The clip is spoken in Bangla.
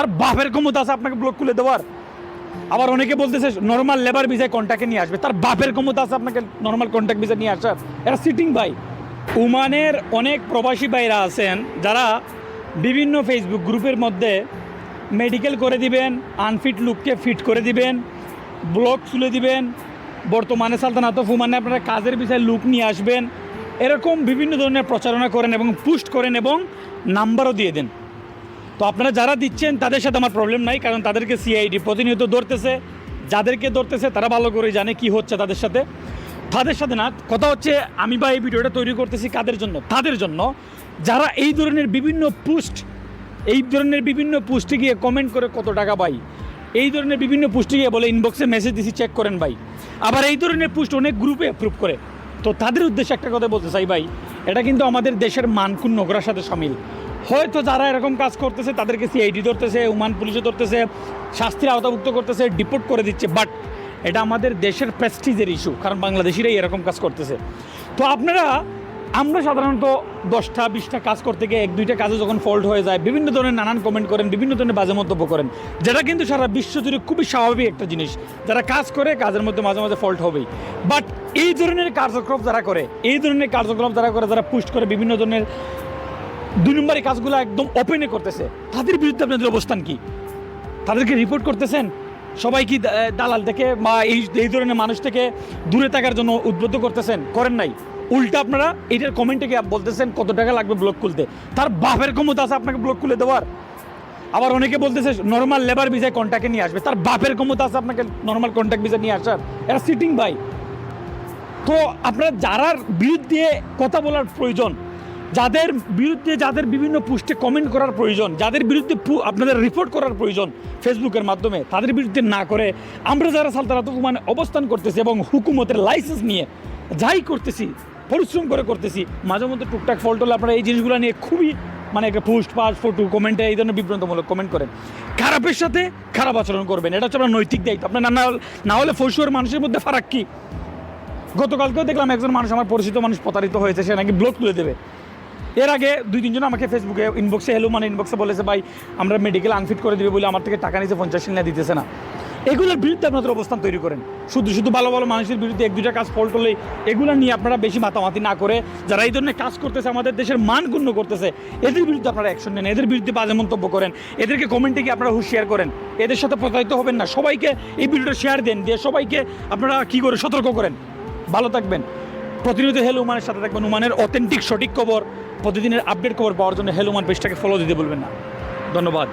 তার বাপের ক্ষমতা আছে আপনাকে ব্লক খুলে দেওয়ার। আবার অনেকে বলতেছে নর্মাল লেবার ভিসায় কন্ট্যাক্টে নিয়ে আসবে। তার বাপের ক্ষমতা আছে আপনাকে নর্মাল কন্ট্যাক্ট ভিসা নিয়ে আসার। এটা সিটিং ভাই। ওমানের অনেক প্রবাসী ভাইরা আছেন, যারা বিভিন্ন ফেসবুক গ্রুপের মধ্যে মেডিকেল করে দিবেন আনফিট লুককে ফিট করে দিবেন ব্লক তুলে দিবেন। বর্তমানে সালতানাত ফুমানে আপনারা কাজের বিষয়ে লুক নিয়ে আসবেন। এরকম বিভিন্ন ধরনের প্রচারণা করেন এবং পুস্ট করেন এবং নাম্বারও দিয়ে দেন। তো আপনারা যারা দিচ্ছেন, তাদের সাথে আমার প্রবলেম নাই, কারণ তাদেরকে সিআইডি প্রতিনিয়ত ধরতেছে। যাদেরকে ধরতেছে, তারা ভালো করে জানে কি হচ্ছে তাদের সাথে। তাদের সাথে না, কথা হচ্ছে, আমি বা এই ভিডিওটা তৈরি করতেছি কাদের জন্য? তাদের জন্য। যারা এই ধরনের বিভিন্ন পোস্ট এই ধরনের বিভিন্ন পোস্টে গিয়ে কমেন্ট করে কত টাকা পাই, এই ধরনের বিভিন্ন পোস্টে গিয়ে বলে ইনবক্সে মেসেজ দিছি চেক করেন ভাই। আবার এই ধরনের পোস্ট অনেক গ্রুপে অ্যাপ্রুভ করে। তো তাদের উদ্দেশ্যে একটা কথা বলতে চাই ভাই, এটা কিন্তু আমাদের দেশের মান ক্ষুণ্ণ করার সাথে সামিল। হয়তো যারা এরকম কাজ করতেছে, তাদেরকে সিআইডি ধরতেছে ওমান পুলিশে ধরতেছে, শাস্তির আওতাভুক্ত করতেছে ডিপোর্ট করে দিচ্ছে। বাট এটা আমাদের দেশের প্রেস্টিজের ইস্যু কারণ বাংলাদেশিরাই এরকম কাজ করতেছে। তো আপনারা, আমরা সাধারণত দশটা, বিশটা কাজ করতে গিয়ে এক, দুইটা কাজে যখন ফল্ট হয়ে যায়, বিভিন্ন ধরনের নানান কমেন্ট করেন, বিভিন্ন ধরনের বাজে মন্তব্য করেন। যেটা কিন্তু সারা বিশ্ব জুড়ে খুবই স্বাভাবিক একটা জিনিস। যারা কাজ করে, কাজের মধ্যে মাঝে মাঝে ফল্ট হবেই। বাট এই ধরনের কার্যক্রম যারা করে, এই ধরনের কার্যক্রম যারা করে, যারা পুষ্ট করে বিভিন্ন ধরনের দুই নম্বরই কাজগুলো একদম ওপেনে করতেছে। তাদের বিরুদ্ধে আপনাদের অবস্থান কি? তাদেরকে রিপোর্ট করতেছেন? সবাই কি দালাল থেকে বা এই এই ধরনের মানুষ থেকে দূরে থাকার জন্য উদ্বুদ্ধ করতেছেন? করেন নাই। উল্টা আপনারা এটার কমেন্টে বলতেছেন, কত টাকা লাগবে ব্লক খুলতে? তার বাপের ক্ষমতা আছে আপনাকে ব্লক খুলে দেওয়ার। আবার অনেকে বলতেছে নর্মাল লেবার ভিসায় কন্ট্যাক্টে নিয়ে আসবে। তার বাপের ক্ষমতা আছে আপনাকে নর্মাল কন্ট্যাক্ট ভিসা নিয়ে আসার। এটা সিটিং ভাই। তো আপনারা যারার বিরুদ্ধে কথা বলার প্রয়োজন যাদের বিরুদ্ধে যাদের বিভিন্ন পোস্টে কমেন্ট করার প্রয়োজন, যাদের বিরুদ্ধে আপনাদের রিপোর্ট করার প্রয়োজন ফেসবুকের মাধ্যমে, তাদের বিরুদ্ধে না করে আমরা যারা সালতানাত মানে অবস্থান করতেছি এবং হুকুমতের লাইসেন্স নিয়ে যাই করতেছি, পরিশ্রম করে করতেছি, মাঝে মধ্যে টুকটাক ফল্ট হলে আপনারা এই জিনিসগুলো নিয়ে খুবই মানে একটা পোস্ট পাস ফটো কমেন্টে এই ধরনের বিভ্রান্তমূলক কমেন্ট করেন। খারাপের সাথে খারাপ আচরণ করবেন, এটা হচ্ছে আপনার নৈতিক দায়িত্ব। আপনার না- না হলে ফসুয়ার মানুষের মধ্যে ফারাক কি? গতকালকেও দেখলাম একজন মানুষ, আমার পরিচিত মানুষ প্রতারিত হয়েছে, সে নাকি ব্লক তুলে দেবে। এর আগে দুই তিনজন আমাকে ফেসবুকে ইনবক্সে হেলো মানে ইনবক্সে বলেছে, ভাই, আমরা মেডিকেল আনফিট করে দিবে বলে আমার থেকে টাকা নিচে পঞ্চাশ না দিতেছে না। এগুলোর বিরুদ্ধে আপনাদের অবস্থান তৈরি করেন। শুধু শুধু ভালো ভালো মানুষের বিরুদ্ধে এক দুটা কাজ ফল্ট হলেই এগুলো নিয়ে আপনারা বেশি মাতামাতি না করে, যারা এই ধরনের কাজ করতেছে, আমাদের দেশের মান গণ্য করতেছে, এদের বিরুদ্ধে আপনারা অ্যাকশন নেন, এদের বিরুদ্ধে বাজে মন্তব্য করেন, এদেরকে কমেন্টে গিয়ে আপনারা হুঁশিয়ার করেন। এদের সাথে প্রতারিত হবেন না, সবাইকে এই ভিডিওটা শেয়ার দেন, দিয়ে সবাইকে আপনারা কি করে সতর্ক করেন। ভালো থাকবেন। প্রতিনিয়ত হেলুমানের সাথে থাকবেন উমানের অথেন্টিক সঠিক খবর, প্রতিদিনের আপডেট খবর পাওয়ার জন্য হেলুমান পেজটাকে ফলো দিতে বলবেন না। ধন্যবাদ।